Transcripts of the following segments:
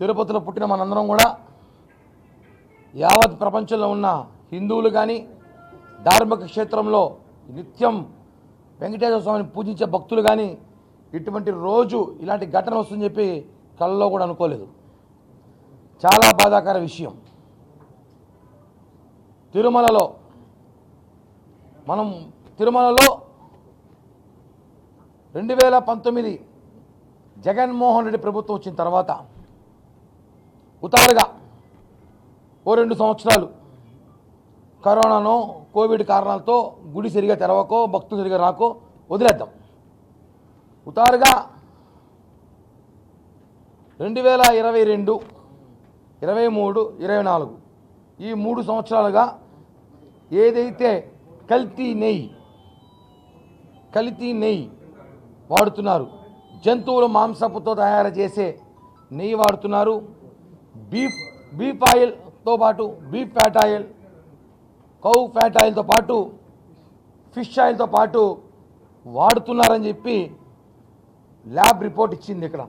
తిరుపతిలో పుట్టిన మనందరం కూడా యావత్ ప్రపంచంలో ఉన్న హిందువులు కానీ ధార్మిక క్షేత్రంలో నిత్యం వెంకటేశ్వర స్వామిని పూజించే భక్తులు కానీ ఇటువంటి రోజు ఇలాంటి ఘటన వస్తుందని చెప్పి కళ్ళలో కూడా అనుకోలేదు. చాలా బాధాకర విషయం. తిరుమలలో మనం తిరుమలలో రెండు వేల పంతొమ్మిది జగన్మోహన్ రెడ్డి ప్రభుత్వం వచ్చిన తర్వాత ఉతారుగా ఓ రెండు సంవత్సరాలు కరోనాను కోవిడ్ కారణాలతో గుడి సరిగా తెరవకో భక్తులు సరిగా రాకో వదిలేద్దాం. ఉతారుగా రెండు వేల ఇరవై రెండు ఇరవై మూడు ఇరవై నాలుగు ఈ మూడు సంవత్సరాలుగా ఏదైతే కల్తీ నెయ్యి కల్తీ నెయ్యి వాడుతున్నారు జంతువుల మాంసపుతో తయారు చేసే నెయ్యి వాడుతున్నారు. బీఫ్ బీఫ్ ఆయిల్తో పాటు beef fat oil cow fat ఆయిల్తో పాటు ఫిష్ ఆయిల్తో పాటు వాడుతున్నారని చెప్పి ల్యాబ్ రిపోర్ట్ ఇచ్చింది ఇక్కడ.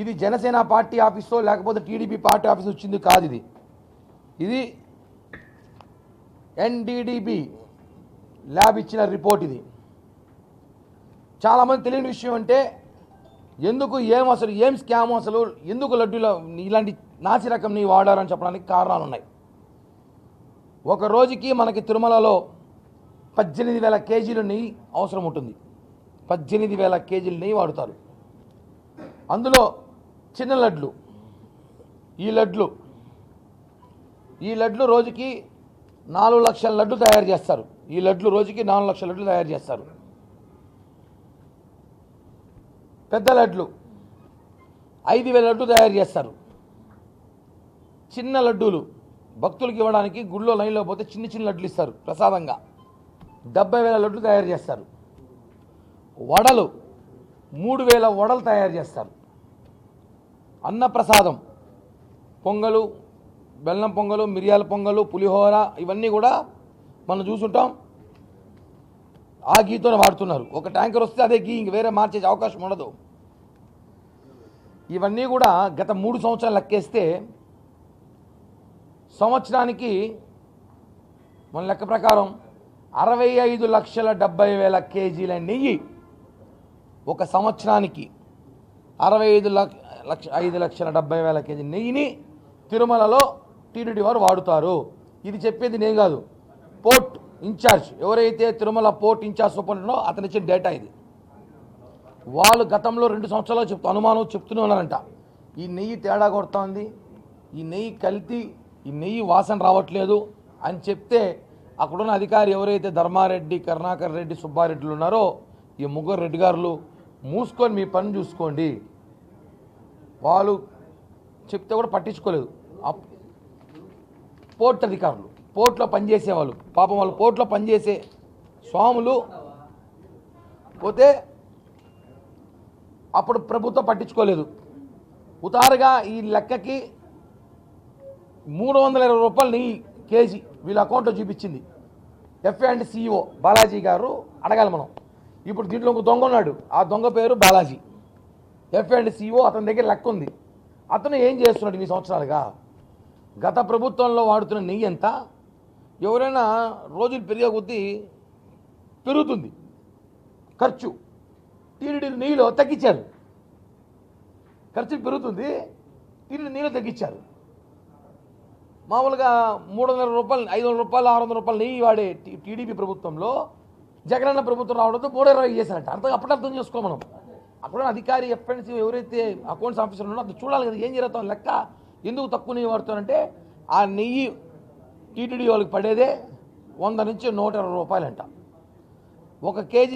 ఇది జనసేన పార్టీ ఆఫీసో లేకపోతే టీడీపీ పార్టీ ఆఫీస్ వచ్చింది కాదు ఇది. ఇది ఎన్డీడీబీ ల్యాబ్ ఇచ్చిన రిపోర్ట్ ఇది. చాలామంది తెలియని విషయం అంటే ఎందుకు ఏం అసలు ఏం స్కామ్ అసలు ఎందుకు లడ్డూలో ఇలాంటి నాసి రకం నీ వాడారని చెప్పడానికి కారణాలు ఉన్నాయి ఒక రోజుకి మనకి తిరుమలలో పద్దెనిమిది వేల కేజీలు నెయ్యి అవసరం ఉంటుంది. పద్దెనిమిది వేల కేజీలు నెయ్యి వాడుతారు. అందులో చిన్న లడ్లు ఈ లడ్లు ఈ లడ్లు రోజుకి నాలుగు లక్షల లడ్లు తయారు చేస్తారు. ఈ లడ్లు రోజుకి నాలుగు లక్షల లడ్లు తయారు చేస్తారు. పెద్ద లడ్లు. ఐదు వేల లడ్డు తయారు చేస్తారు. చిన్న లడ్డూలు భక్తులకు ఇవ్వడానికి గుళ్ళో లైన్లో పోతే చిన్న చిన్న లడ్లు ఇస్తారు ప్రసాదంగా. డెబ్బై వేల లడ్లు తయారు చేస్తారు. వడలు మూడు వేల వడలు తయారు చేస్తారు. అన్నప్రసాదం పొంగలు బెల్లం పొంగలు మిరియాల పొంగలు పులిహోర ఇవన్నీ కూడా మనం చూసుంటాం. ఆ గీతోనే వాడుతున్నారు. ఒక ట్యాంకర్ వస్తే అదే గీ ఇంక వేరే మార్చే అవకాశం ఉండదు. ఇవన్నీ కూడా గత మూడు సంవత్సరాలు లెక్కేస్తే సంవత్సరానికి మన లెక్క ప్రకారం అరవై ఐదు లక్షల డెబ్బై వేల కేజీల నెయ్యి ఒక సంవత్సరానికి అరవై ఐదు లక్ష లక్ష ఐదు లక్షల డెబ్బై వేల కేజీ నెయ్యిని తిరుమలలో టీడీడీ వారు వాడుతారు. ఇది చెప్పేది నేను కాదు. పోర్ట్ ఇన్ఛార్జ్ ఎవరైతే తిరుమల పోర్ట్ ఇన్ఛార్జ్ సూపరింటెండో అతను ఇచ్చిన డేటా ఇది. వాళ్ళు గతంలో రెండు సంవత్సరాలు చెప్తూ అనుమానం చెప్తూనే ఉన్నారంట. ఈ నెయ్యి తేడా కొడుతోంది ఈ నెయ్యి కల్తీ ఈ నెయ్యి వాసన రావట్లేదు అని చెప్తే అక్కడున్న అధికారి ఎవరైతే ధర్మారెడ్డి కరుణాకర్ రెడ్డి సుబ్బారెడ్డిలు ఉన్నారో ఈ ముగ్గురు రెడ్డి గారులు మూసుకొని మీ పని చూసుకోండి. వాళ్ళు చెప్తే కూడా పట్టించుకోలేదు. పోర్ట్ అధికారులు. పోర్ట్లో పనిచేసేవాళ్ళు. పాపం వాళ్ళు పోర్ట్లో పనిచేసే స్వాములు పోతే అప్పుడు ప్రభుత్వం పట్టించుకోలేదు. ఉతారుగా ఈ లెక్కకి మూడు వందల ఇరవై రూపాయలు నెయ్యి కేజీ వీళ్ళ అకౌంట్లో చూపించింది. ఎఫ్ఏ అండ్ సిఇఓ బాలాజీ గారు అడగాలి మనం. ఇప్పుడు దీంట్లో ఒక దొంగ ఉన్నాడు. ఆ దొంగ పేరు బాలాజీ. ఎఫ్ఏ అండ్ సిఇఓ అతని దగ్గర లెక్క ఉంది. అతను ఏం చేస్తున్నాడు ఈ సంవత్సరాలుగా? గత ప్రభుత్వంలో వాడుతున్న నెయ్యి ఎంత? ఎవరైనా రోజులు పెరిగే కొద్దీ పెరుగుతుంది. ఖర్చు. టీడీడీ నెయ్యిలో తగ్గించారు. ఖర్చు పెరుగుతుంది. టీడీడీ నీళ్ళు తగ్గించారు. మామూలుగా మూడు వందల రూపాయలు ఐదు వందల రూపాయలు ఆరు వందల రూపాయలు నెయ్యి వాడే టీడీపీ ప్రభుత్వంలో జగనన్న ప్రభుత్వం రావడంతో మూడు ఇరవై చేశారంట. అర్థం అప్పుడు అర్థం చేసుకో మనం. అక్కడ అధికారి ఎఫ్ఎన్సీ ఎవరైతే అకౌంట్స్ ఆఫీసర్ ఉన్నారో అది చూడాలి కదా ఏం జరుగుతాం లెక్క ఎందుకు తక్కువ నెయ్యి వాడుతారంటే ఆ నెయ్యి టీటీడీ వాళ్ళకి పడేదే వంద నుంచి నూట ఇరవై రూపాయలంట. ఒక కేజీ